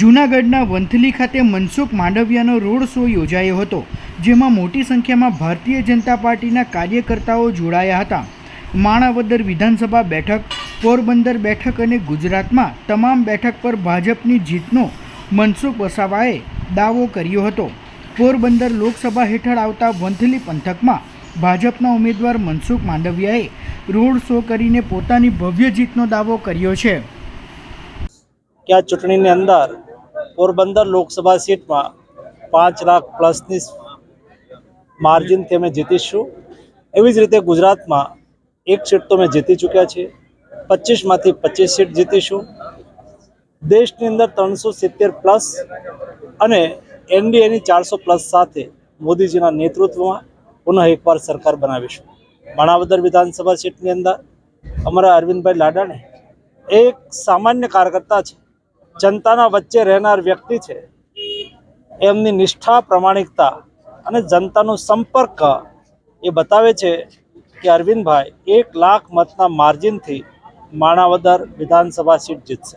જૂનાગઢના વંથલી ખાતે Mansukh માંડવિયાનો road show યોજાયો હતો, જેમાં મોટી સંખ્યામાં ભારતીય જનતા પાર્ટીના કાર્યકર્તાઓ જોડાયા હતા. માણાવદર વિધાનસભા બેઠક, પોરબંદર બેઠક અને ગુજરાતમાં તમામ બેઠક પર ભાજપની જીતનો મનસુખ વસાવાએ દાવો કર્યો હતો. પોરબંદર લોકસભા હેઠળ આવતા વંથલી પંથકમાં ભાજપના ઉમેદવાર મનસુખ માંડવિયાએ રોડ શો કરીને પોતાની ભવ્ય જીતનો દાવો કર્યો છે. કે આ ચૂંટણીની અંદર પોરબંદર લોકસભા સીટમાં પાંચ લાખ પ્લસની માર્જિનથી અમે જીતીશું. એવી જ રીતે ગુજરાતમાં એક સીટ તો અમે જીતી ચૂક્યા છીએ. પચીસમાંથી પચીસ સીટ જીતીશું. દેશની અંદર ત્રણસો સિત્તેર પ્લસ અને એનડીએની ચારસો પ્લસ સાથે મોદીજીના નેતૃત્વમાં પુનઃ એકવાર સરકાર બનાવીશું. માણાવદર વિધાનસભા સીટની અંદર અમારા અરવિંદભાઈ લાડાને એક સામાન્ય કાર્યકર્તા છે. જનતાના વચ્ચે રહેનાર વ્યક્તિ છે. એમની નિષ્ઠા, પ્રમાણિકતા અને જનતાનો સંપર્ક એ બતાવે છે કે અરવિંદભાઈ એક લાખ મતના માર્જિનથી માણાવદર વિધાનસભા સીટ જીતશે.